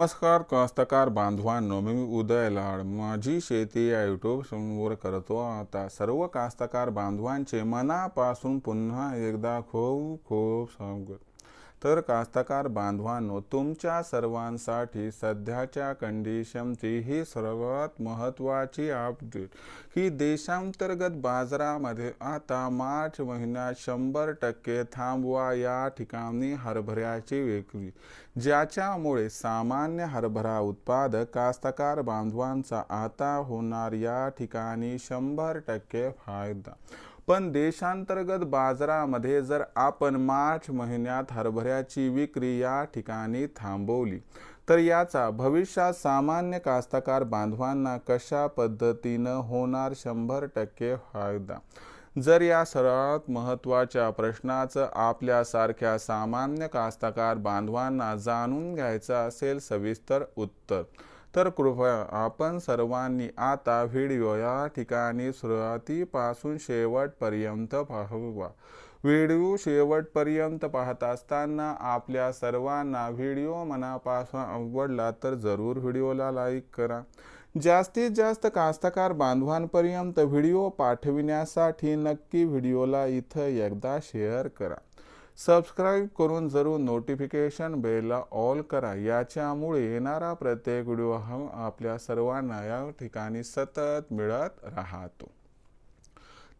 नमस्कार कास्तकार बांधवांनो मी उदय लाड. माझी शेती या यूट्यूब समोर करतो आता. सर्व कास्तकार बांधवांचे मनापासून पुन्हा एकदा खूप खूप स्वागत. तर कास्तकार बांधवांनो तुमच्या सर्वांसाठी सध्याच्या कंडिशनची ही सर्वात महत्त्वाची अपडेट की देशांतर्गत बाजारामध्ये आता मार्च महिन्यात शंभर टक्के थांबवा या ठिकाणी हरभऱ्याची विक्री ज्याच्यामुळे सामान्य हरभरा उत्पादक कास्तकार बांधवांचा आता होणार या ठिकाणी शंभर टक्के फायदा. पण देशांतर्गत बाजारामध्ये जर आपण मार्च महिन्यात हरभऱ्याची विक्री या ठिकाणी थांबवली तर याचा भविष्यात सामान्य कास्तकार बांधवांना कशा पद्धतीनं होणार शंभर टक्के फायदा? जर या सर्वात महत्त्वाच्या प्रश्नाचं आपल्यासारख्या सामान्य कास्तकार बांधवांना जाणून घ्यायचं असेल सविस्तर उत्तर. तर कृपया आपण सर्वांनी आता व्हिडिओ या ठिकाणी सुरुवातीपासून शेवटपर्यंत पाहावा व्हिडिओ शेवटपर्यंत पाहत असताना आपल्या सर्वांना व्हिडिओ मनापासून आवडला तर जरूर व्हिडिओला लाईक करा. जास्तीत जास्त कास्तकार बांधवांपर्यंत व्हिडिओ पाठविण्यासाठी नक्की व्हिडिओला इथं एकदा शेअर करा. सबस्क्राईब करून जरूर नोटिफिकेशन बेलला ऑल करा. याच्यामुळे येणारा प्रत्येक व्हिडिओ हा आपल्या सर्वांना या ठिकाणी सतत मिळत राहतो.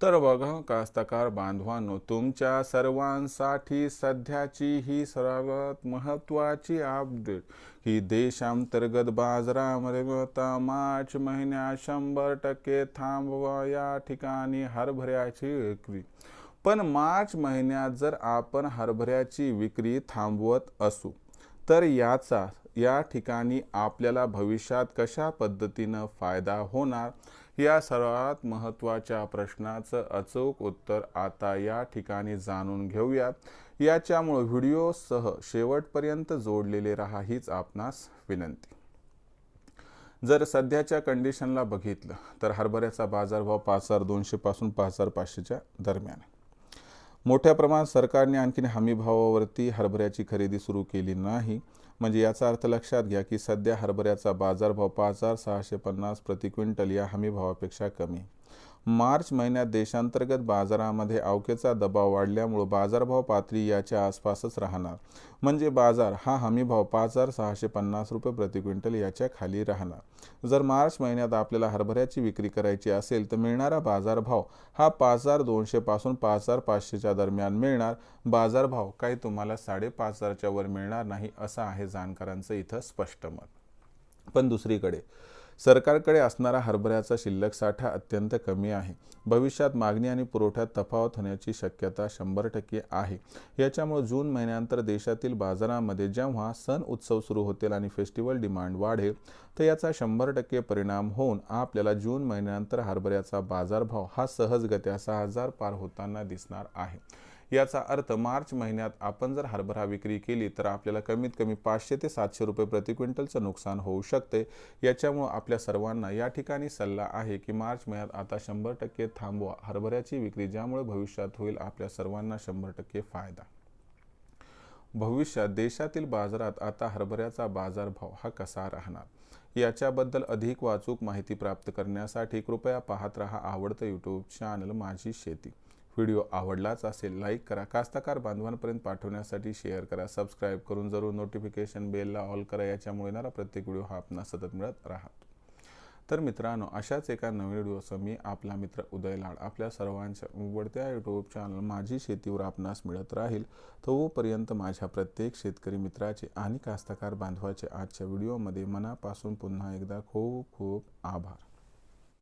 तर बघा कास्तकार बांधवांनो तुमच्या सर्वांसाठी सध्याची ही सर्वात महत्त्वाची अपडेट ही देशांतर्गत बाजारामध्ये आता मार्च महिन्यात शंभर टक्के थांबवा या ठिकाणी हरभऱ्याची विक्री. पण मार्च महिन्यात जर आपण हरभऱ्याची विक्री थांबवत असू तर याचा या ठिकाणी आपल्याला भविष्यात कशा पद्धतीनं फायदा होणार या सर्वात महत्त्वाच्या प्रश्नाचं अचूक उत्तर आता या ठिकाणी जाणून घेऊयात. याच्यामुळे व्हिडिओसह शेवटपर्यंत जोडलेले राहा हीच आपणास विनंती. जर सध्याच्या कंडिशनला बघितलं तर हरभऱ्याचा बाजारभाव पाच हजार दोनशेपासून पाच हजार पाचशेच्या दरम्यान आहे. मोठ्या प्रमाणात सरकारने आणखीन हमीभावावरती हरभऱ्याची खरेदी सुरू केली नाही. म्हणजे याचा अर्थ लक्षात घ्या की सध्या हरभऱ्याचा बाजारभाव पाच हजार सहाशे पन्नास प्रति क्विंटल या हमीभावापेक्षा कमी. मार्च महिन्यात देशांतर्गत बाजारामध्ये अवकेचा दबाव वाढल्यामुळं बाजारभाव पातळी याच्या आसपासच राहणार. म्हणजे बाजार हा हमीभाव पाच हजार सहाशे पन्नास रुपये प्रति क्विंटल याच्या खाली राहणार. जर मार्च महिन्यात आपल्याला हरभऱ्याची विक्री करायची असेल तर मिळणारा बाजारभाव हा पाच हजार दोनशेपासून पाच हजार पाचशेच्या दरम्यान मिळणार. बाजारभाव काही तुम्हाला साडेपाच हजारच्या वर मिळणार नाही असं आहे जाणकारांचं इथं स्पष्ट मत. पण दुसरीकडे सरकारकडे असणारा हरभऱ्याचा शिल्लक साठा अत्यंत कमी आहे. भविष्यात मागणी आणि पुरवठ्यात तफावत होण्याची शक्यता शंभर टक्के आहे. याच्यामुळे जून महिन्यानंतर देशातील बाजारामध्ये जेव्हा सण उत्सव सुरू होतील आणि फेस्टिवल डिमांड वाढेल तर याचा शंभर टक्के परिणाम होऊन आपल्याला जून महिन्यानंतर हरभऱ्याचा बाजारभाव हा सहजगत्या सहा हजार पार होताना दिसणार आहे. याचा अर्थ मार्च महिन्यात आपण जर हरभरा विक्री केली तर आपल्याला कमीत कमी पाचशे ते सातशे रुपये प्रति क्विंटलचं नुकसान होऊ शकते. याच्यामुळं आपल्या सर्वांना या ठिकाणी सल्ला आहे की मार्च महिन्यात आता शंभर टक्के थांबवा. हरभऱ्याची विक्री ज्यामुळे भविष्यात होईल आपल्या सर्वांना शंभर टक्के फायदा. भविष्यात देशातील बाजारात आता हरभऱ्याचा बाजारभाव हा कसा राहणार? याच्याबद्दल अधिक वाचूक माहिती प्राप्त करण्यासाठी कृपया पाहत रहा आवडतं यूट्यूब चॅनल माझी शेती. व्हिडिओ आवडलाच असेल लाईक करा. कास्तकार बांधवांपर्यंत पाठवण्यासाठी शेअर करा. सबस्क्राईब करून जरूर नोटिफिकेशन बेलला ऑल करा. याच्यामुळे येणारा प्रत्येक व्हिडिओ हा आपण सतत मिळत राहतो. तर मित्रांनो अशाच एका नवीन व्हिडिओसह मी आपला मित्र उदय लाड आपल्या सर्वांच्या उघडत्या यूट्यूब चॅनल माझी शेतीवर आपणास मिळत राहील. तोपर्यंत माझ्या प्रत्येक शेतकरी मित्राचे आणि कास्तकार बांधवाचे आजच्या व्हिडिओमध्ये मनापासून पुन्हा एकदा खूप खूप आभार.